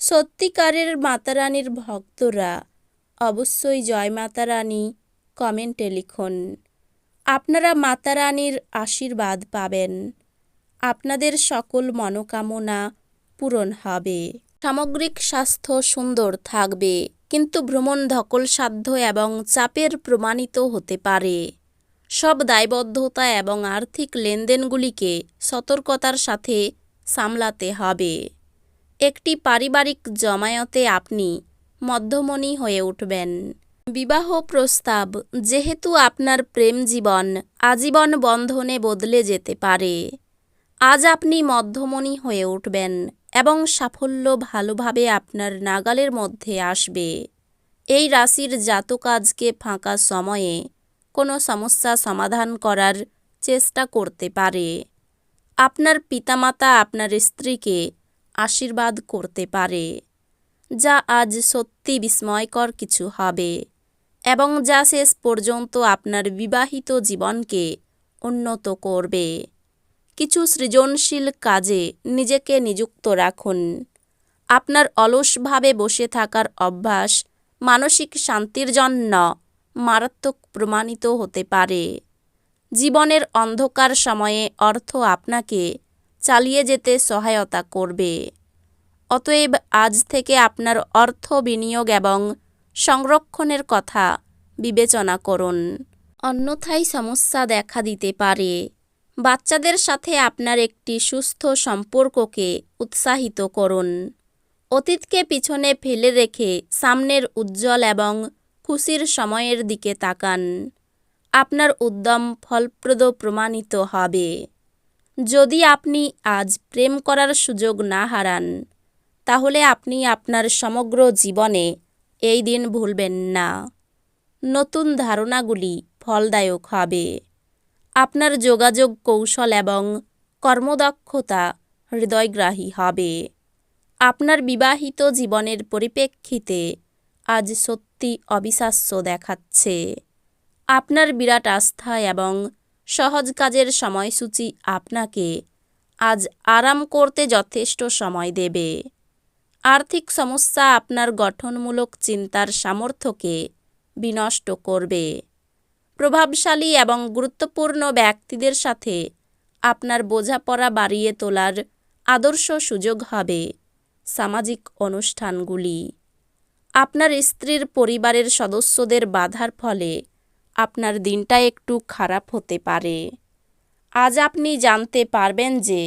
সত্যিকারের মাতারানীর ভক্তরা অবশ্যই জয় মাতারানী কমেন্টে লিখুন। আপনারা মাতারানীর আশীর্বাদ পাবেন। আপনাদের সকল মনোকামনা পূরণ হবে। সামগ্রিক স্বাস্থ্য সুন্দর থাকবে, কিন্তু ভ্রমণ ধকল সাধ্য এবং চাপের প্রমাণিত হতে পারে। সব দায়বদ্ধতা এবং আর্থিক লেনদেনগুলিকে সতর্কতার সাথে সামলাতে হবে। একটি পারিবারিক জমায়েতে আপনি মধ্যমণি হয়ে উঠবেন। বিবাহ প্রস্তাব, যেহেতু আপনার প্রেম জীবন, আজীবন বন্ধনে বদলে যেতে পারে। আজ আপনি মধ্যমণি হয়ে উঠবেন এবং সাফল্য ভালোভাবে আপনার নাগালের মধ্যে আসবে। এই রাশির জাতক আজকে ফাঁকা সময়ে কোনো সমস্যা সমাধান করার চেষ্টা করতে পারে। আপনার পিতামাতা আপনার স্ত্রীকে আশীর্বাদ করতে পারে, যা আজ সত্যি বিস্ময়কর কিছু হবে এবং যা শেষ পর্যন্ত আপনার বিবাহিত জীবনকে উন্নত করবে। কিছু সৃজনশীল কাজে নিজেকে নিযুক্ত রাখুন। আপনার অলসভাবে বসে থাকার অভ্যাস মানসিক শান্তির জন্য মারাত্মক প্রমাণিত হতে পারে। জীবনের অন্ধকার সময়ে অর্থ আপনাকে চালিয়ে যেতে সহায়তা করবে। অতএব আজ থেকে আপনার অর্থ বিনিয়োগ এবং সংরক্ষণের কথা বিবেচনা করুন। অন্যথায় সমস্যা দেখা দিতে পারে। বাচ্চাদের সাথে আপনার একটি সুস্থ সম্পর্ককে উৎসাহিত করুন। অতীতকে পিছনে ফেলে রেখে সামনের উজ্জ্বল এবং খুশির সময়ের দিকে তাকান। আপনার উদ্যম ফলপ্রদ প্রমাণিত হবে। যদি আপনি আজ প্রেম করার সুযোগ না হারান, তাহলে আপনি আপনার সমগ্র জীবনে এই দিন ভুলবেন না। নতুন ধারণাগুলি ফলদায়ক হবে। আপনার যোগাযোগ কৌশল এবং কর্মদক্ষতা হৃদয়গ্রাহী হবে। আপনার বিবাহিত জীবনের পরিপ্রেক্ষিতে আজ সত্যি অবিশ্বাস্য দেখাচ্ছে। আপনার বিরাট আস্থা এবং সহজ কাজের সময়সূচি আপনাকে আজ আরাম করতে যথেষ্ট সময় দেবে। আর্থিক সমস্যা আপনার গঠনমূলক চিন্তার সামর্থ্যকে বিনষ্ট করবে। প্রভাবশালী এবং গুরুত্বপূর্ণ ব্যক্তিদের সাথে আপনার বোঝাপড়া বাড়িয়ে তোলার আদর্শ সুযোগ হবে সামাজিক অনুষ্ঠানগুলি। আপনার স্ত্রীর পরিবারের সদস্যদের বাধার ফলে আপনার দিনটা একটু খারাপ হতে পারে। আজ আপনি জানতে পারবেন যে,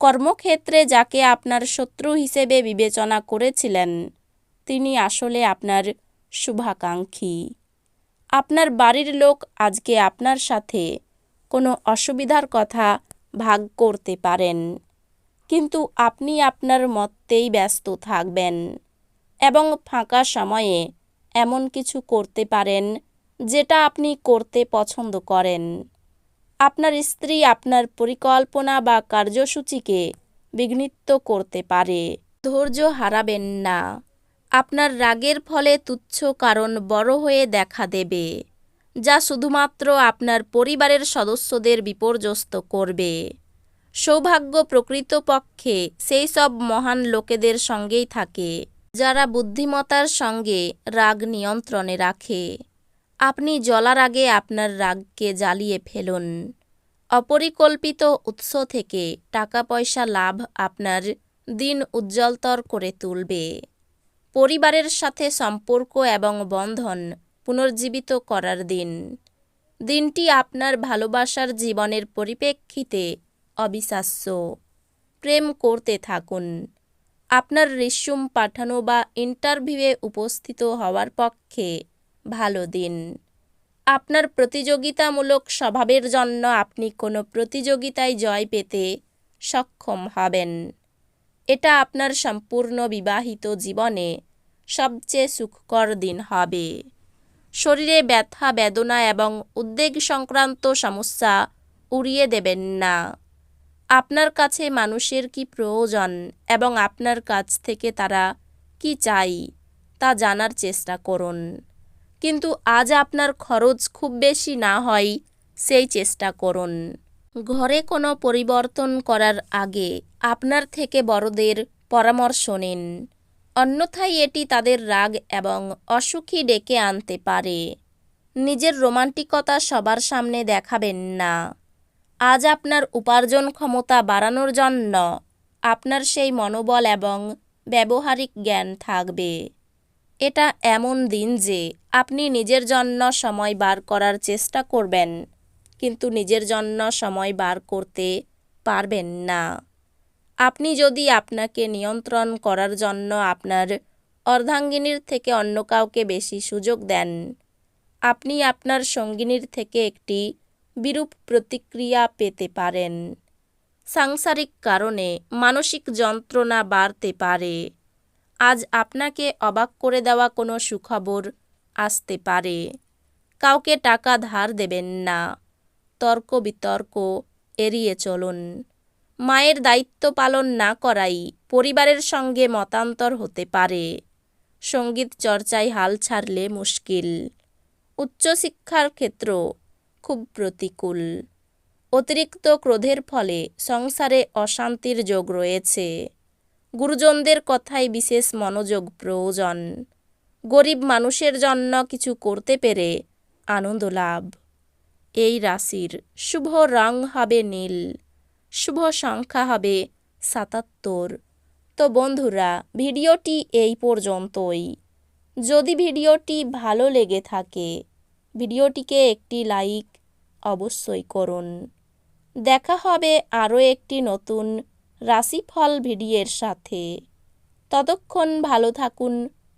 কর্মক্ষেত্রে যাকে আপনার শত্রু হিসেবে বিবেচনা করেছিলেন, তিনি আসলে আপনার শুভাকাঙ্ক্ষী। আপনার বাড়ির লোক আজকে আপনার সাথে কোনো অসুবিধার কথা ভাগ করতে পারেন, কিন্তু আপনি আপনার মতেই ব্যস্ত থাকবেন এবং ফাঁকা সময়ে এমন কিছু করতে পারেন যেটা আপনি করতে পছন্দ করেন। আপনার স্ত্রী আপনার পরিকল্পনা বা কার্যসূচিকে বিঘ্নিত করতে পারে। ধৈর্য হারাবেন না। আপনার রাগের ফলে তুচ্ছ কারণ বড় হয়ে দেখা দেবে, যা শুধুমাত্র আপনার পরিবারের সদস্যদের বিপর্যস্ত করবে। সৌভাগ্য প্রকৃতপক্ষে সেই সব মহান লোকেদের সঙ্গেই থাকে, যারা বুদ্ধিমতার সঙ্গে রাগ নিয়ন্ত্রণে রাখে। আপনি জ্বলার আগে আপনার রাগকে জ্বালিয়ে ফেলুন। অপরিকল্পিত উৎস থেকে টাকা পয়সা লাভ আপনার দিন উজ্জ্বলতর করে তুলবে। পরিবারের সাথে সম্পর্ক এবং বন্ধন পুনর্জীবিত করার দিন। দিনটি আপনার ভালোবাসার জীবনের পরিপ্রেক্ষিতে অবিশ্বাস্য। প্রেম করতে থাকুন। আপনার রিস্যুম পাঠানো বা ইন্টারভিউয়ে উপস্থিত হওয়ার পক্ষে ভালো দিন। আপনার প্রতিযোগিতামূলক স্বভাবের জন্য আপনি কোনো প্রতিযোগিতায় জয় পেতে সক্ষম হবেন। এটা আপনার সম্পূর্ণ বিবাহিত জীবনে সবচেয়ে সুখকর দিন হবে। শরীরে ব্যথা, বেদনা এবং উদ্বেগ সংক্রান্ত সমস্যা উড়িয়ে দেবেন না। আপনার কাছে মানুষের কি প্রয়োজন এবং আপনার কাছ থেকে তারা কি চাই তা জানার চেষ্টা করুন। কিন্তু আজ আপনার খরচ খুব বেশি না হয়, সেই চেষ্টা করুন। ঘরে কোনো পরিবর্তন করার আগে আপনার থেকে বড়দের পরামর্শ নিন। অন্যথায় এটি তাদের রাগ এবং অসুখী ডেকে আনতে পারে। নিজের রোমান্টিকতা সবার সামনে দেখাবেন না। আজ আপনার উপার্জন ক্ষমতা বাড়ানোর জন্য আপনার সেই মনোবল এবং ব্যবহারিক জ্ঞান থাকবে। এটা এমন দিন যে আপনি নিজের জন্য সময় বার করার চেষ্টা করবেন, কিন্তু নিজের জন্য সময় বার করতে পারবেন না। আপনি যদি আপনাকে নিয়ন্ত্রণ করার জন্য আপনার অর্ধাঙ্গিনীর থেকে অন্য কাউকে বেশি সুযোগ দেন, আপনি আপনার সঙ্গিনীর থেকে একটি বিরূপ প্রতিক্রিয়া পেতে পারেন। সাংসারিক কারণে মানসিক যন্ত্রণা বাড়তে পারে। আজ আপনাকে অবাক করে দেওয়া কোনো সুখবর আসতে পারে। কাউকে টাকা ধার দেবেন না। তর্ক বিতর্ক এড়িয়ে চলুন। মায়ের দায়িত্ব পালন না করাই পরিবারের সঙ্গে মতান্তর হতে পারে। সংগীত চর্চায় হাল ছাড়লে মুশকিল। উচ্চশিক্ষার ক্ষেত্র খুব প্রতিকূল। অতিরিক্ত ক্রোধের ফলে সংসারে অশান্তির যোগ রয়েছে। গুরুজনদের কথায় বিশেষ মনোযোগ প্রয়োজন। গরিব মানুষের জন্য কিছু করতে পেরে আনন্দ লাভ। এই রাশির শুভ রং হবে নীল, শুভ সংখ্যা হবে সাতাত্তর। তো বন্ধুরা, ভিডিওটি এই পর্যন্তই। যদি ভিডিওটি ভালো লেগে থাকে, ভিডিওটিকে একটি লাইক অবশ্যই করুন। দেখা হবে আরও একটি নতুন রাশিফল ভিডিওর সাথে। ততক্ষণ ভালো থাকুন